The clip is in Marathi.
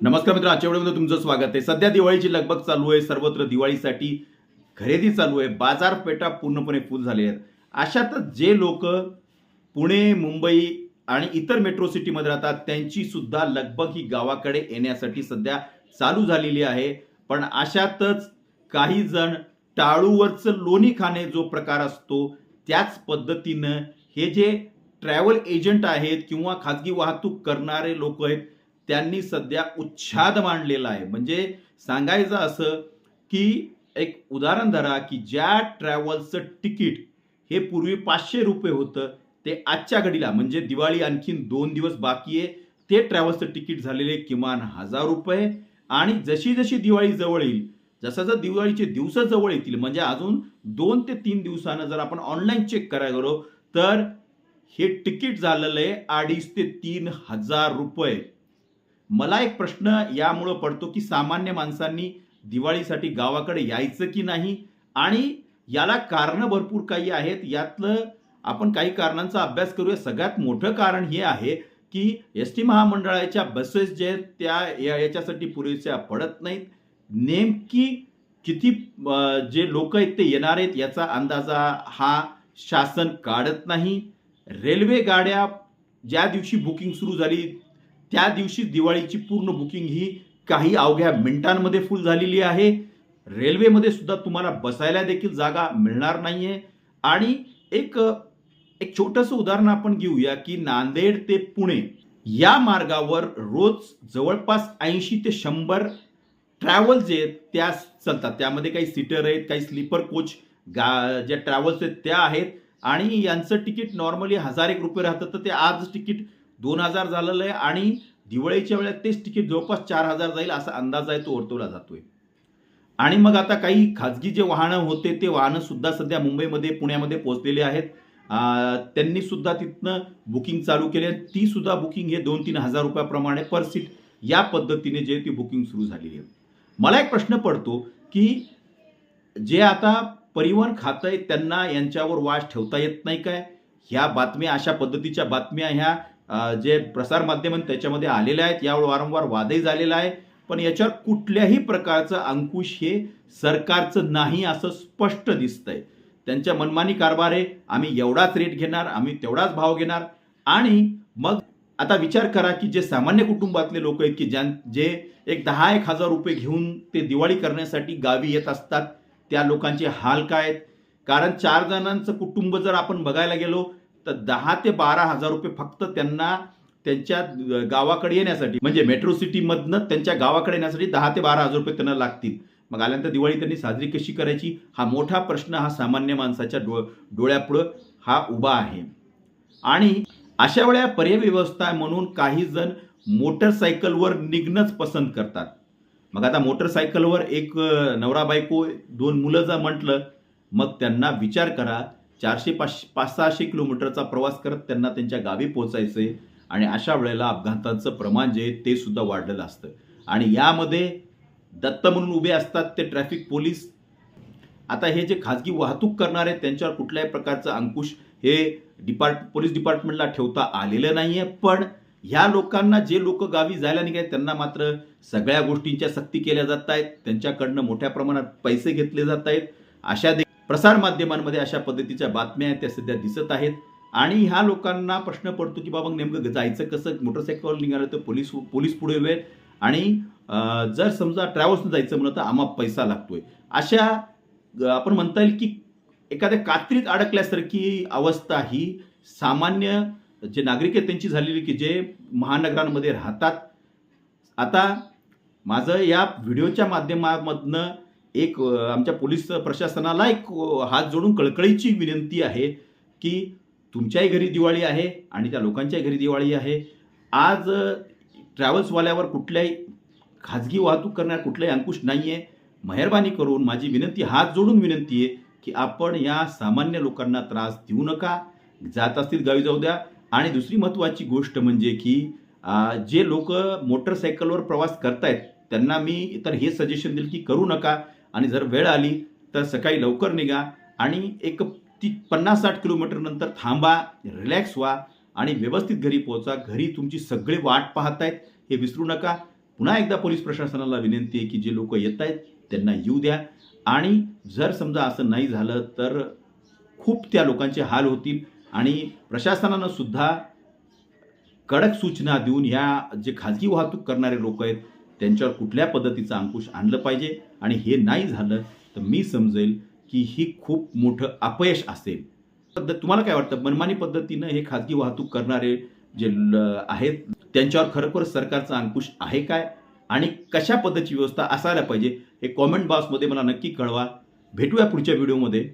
नमस्कार मित्र आजच्या वेळेमध्ये तुमचं स्वागत आहे. सध्या दिवाळीची लगबग चालू आहे. सर्वत्र दिवाळीसाठी खरेदी चालू आहे. बाजारपेठा पूर्णपणे फुल झाले आहेत. अशातच जे लोक पुणे मुंबई आणि इतर मेट्रो सिटीमध्ये राहतात त्यांची सुद्धा लगबग ही गावाकडे येण्यासाठी सध्या चालू झालेली आहे. पण अशातच काही जण टाळूवरचं लोणी खाणे जो प्रकार असतो त्याच पद्धतीनं हे जे ट्रॅव्हल एजंट आहेत किंवा खाजगी वाहतूक करणारे लोक आहेत त्यांनी सध्या उच्छाद मांडलेला आहे. म्हणजे सांगायचं असं की एक उदाहरण धरा की ज्या ट्रॅव्हल्सचं तिकीट हे पूर्वी पाचशे रुपये होतं ते आजच्या घडीला म्हणजे दिवाळी आणखीन दोन दिवस बाकी आहे ते ट्रॅव्हल्सचं तिकीट झालेले किमान हजार रुपये. आणि जशी जशी दिवाळी जवळ येईल जसं जर दिवाळीचे दिवस जवळ येतील म्हणजे अजून दोन ते तीन दिवसानं जर आपण ऑनलाईन चेक करायला गेलो तर हे तिकीट झालेलं आहे अडीच ते तीन हजार रुपये. मला एक प्रश्न यामुळं पडतो की सामान्य माणसांनी दिवाळीसाठी गावाकडे यायचं की नाही? आणि याला कारणं भरपूर काही आहेत. यातलं आपण काही कारणांचा अभ्यास करूया. सगळ्यात मोठं कारण हे आहे की एस टी महामंडळाच्या बसेस जे आहेत त्या या- याच्यासाठी पुरेशा पडत नाहीत. नेमकी किती जे लोक आहेत ते येणार आहेत याचा अंदाजा हा शासन काढत नाही. रेल्वे गाड्या ज्या दिवशी बुकिंग सुरू झाली त्या दिवशी दिवाळीची पूर्ण बुकिंग ही काही अवघ्या मिनिटांमध्ये फुल झालेली आहे. रेल्वेमध्ये सुद्धा तुम्हाला बसायला देखील जागा मिळणार नाही आहे आणि एक एक छोटंसं उदाहरण आपण घेऊया की नांदेड ते पुणे या मार्गावर रोज जवळपास ऐंशी ते शंभर ट्रॅव्हल्स जे आहेत त्या चालतात. त्यामध्ये काही सीटर आहेत काही स्लीपर कोच गा ज्या ट्रॅव्हल्स आहेत त्या आहेत. आणि यांचं तिकीट नॉर्मली हजार एक रुपये राहतं तर ते आज तिकीट दोन हजार झालेलं आहे आणि दिवाळीच्या वेळेत तेच तिकीट जवळपास चार हजार जाईल असा अंदाज आहे तो वर्तवला जातोय. आणि मग आता काही खाजगी जे वाहनं होते ते वाहनं सुद्धा सध्या मुंबईमध्ये पुण्यामध्ये पोहोचलेले आहेत. त्यांनी सुद्धा तिथनं बुकिंग चालू केली आहे. ती सुद्धा बुकिंग हे दोन तीन हजार रुपयाप्रमाणे पर सीट या पद्धतीने जे ती बुकिंग सुरू झालेली आहे. मला एक प्रश्न पडतो की जे आता परिवहन खातं आहे त्यांना यांच्यावर वास ठेवता येत नाही काय? ह्या बातम्या अशा पद्धतीच्या बातम्या ह्या जे प्रसारमाध्यम त्याच्यामध्ये आलेले आहेत यावर वारंवार वादही झालेला आहे. पण याच्यावर कुठल्याही प्रकारचं अंकुश हे सरकारचं नाही असं स्पष्ट दिसतंय. त्यांच्या मनमानी कारभार आहे. आम्ही एवढाच रेट घेणार आम्ही तेवढाच भाव घेणार. आणि मग आता विचार करा की जे सामान्य कुटुंबातले लोक आहेत की ज्यां जे एक दहा एक हजार रुपये घेऊन ते दिवाळी करण्यासाठी गावी येत असतात त्या लोकांचे हाल काय आहेत? कारण चार जणांचं कुटुंब जर आपण बघायला गेलो तर दहा ते बारा हजार रुपये फक्त त्यांना त्यांच्या गावाकडे येण्यासाठी म्हणजे मेट्रो सिटीमधनं त्यांच्या गावाकडे येण्यासाठी दहा ते बारा हजार रुपये त्यांना लागतील. मग आल्यानंतर दिवाळी त्यांनी साजरी कशी करायची? हा मोठा प्रश्न हा सामान्य माणसाच्या डो डोळ्यापुढं हा उभा आहे. आणि अशा वेळा पर्याय व्यवस्था म्हणून काही जण मोटरसायकलवर निघणंच पसंत करतात. मग आता मोटरसायकलवर एक नवरा बायको दोन मुलं जर म्हटलं मग त्यांना विचार करा चारशे पाच पाच सहाशे किलोमीटरचा प्रवास करत त्यांना त्यांच्या गावी पोचायचे आणि अशा वेळेला अपघातांचं प्रमाण जे ते सुद्धा वाढलेलं असतं. आणि यामध्ये दत्त म्हणून उभे असतात ते ट्रॅफिक पोलीस. आता हे जे खाजगी वाहतूक करणारे त्यांच्यावर कुठल्याही प्रकारचं अंकुश हे डिपार्ट पोलीस डिपार्टमेंटला ठेवता आलेलं नाहीये. पण ह्या लोकांना जे लोक गावी जायला निघाले त्यांना मात्र सगळ्या गोष्टींच्या सक्ती केल्या जात आहेत. त्यांच्याकडनं मोठ्या प्रमाणात पैसे घेतले जात आहेत. अशा दे प्रसार माध्यमांमध्ये अशा पद्धतीच्या बातम्या आहेत त्या सध्या दिसत आहेत. आणि ह्या लोकांना प्रश्न पडतो की बाबा नेमकं जायचं कसं? मोटरसायकलवर निघालं तर पोलीस पोलीस पुढे वेळ आणि जर समजा ट्रॅव्हल्सनं जायचं म्हणलं तर आम्हा पैसा लागतोय. अशा आपण म्हणता येईल की एखाद्या कात्रीत अडकल्यासारखी अवस्था ही सामान्य जे नागरिक आहेत त्यांची झालेली की जे महानगरांमध्ये राहतात. आता माझं या व्हिडिओच्या माध्यमामधनं एक आमच्या पोलीस प्रशासनाला एक हात जोडून कळकळीची विनंती आहे की तुमच्याही घरी दिवाळी आहे आणि त्या लोकांच्याही घरी दिवाळी आहे. आज ट्रॅव्हल्सवाल्यावर कुठल्याही खाजगी वाहतूक करण्यात कुठलाही अंकुश नाही आहे मेहरबानी करून माझी विनंती हात जोडून विनंती आहे की आपण या सामान्य लोकांना त्रास देऊ नका. जात असतील गावी जाऊ द्या. आणि दुसरी महत्त्वाची गोष्ट म्हणजे की जे लोक मोटरसायकलवर प्रवास करतायत त्यांना मी तर हे सजेशन देईल की करू नका. आणि जर वेळ आली तर सकाळी लवकर निघा आणि एक ती पन्नास साठ किलोमीटर नंतर थांबा रिलॅक्स व्हा आणि व्यवस्थित घरी पोहोचा. घरी तुमची सगळे वाट पाहत आहेत हे विसरू नका. पुन्हा एकदा पोलीस प्रशासनाला विनंती आहे की जे लोक येत आहेत त्यांना येऊ द्या. आणि जर समजा असं नाही झालं तर खूप त्या लोकांचे हाल होतील आणि प्रशासनानं सुद्धा कडक सूचना देऊन ह्या जे खाजगी वाहतूक करणारे लोक आहेत त्यांच्यावर कुठल्या पद्धतीचं अंकुश आणलं पाहिजे? आणि हे नाही झालं तर मी समजेल की ही खूप मोठं अपयश असेल. पद्धत तुम्हाला काय वाटतं? मनमानी पद्धतीनं हे खाजगी वाहतूक करणारे जे ल- आहेत त्यांच्यावर खरोखर सरकारचा अंकुश आहे काय? आणि कशा पद्धतीची व्यवस्था असायला पाहिजे? हे कॉमेंट बॉक्समध्ये मला नक्की कळवा. भेटूया पुढच्या व्हिडिओमध्ये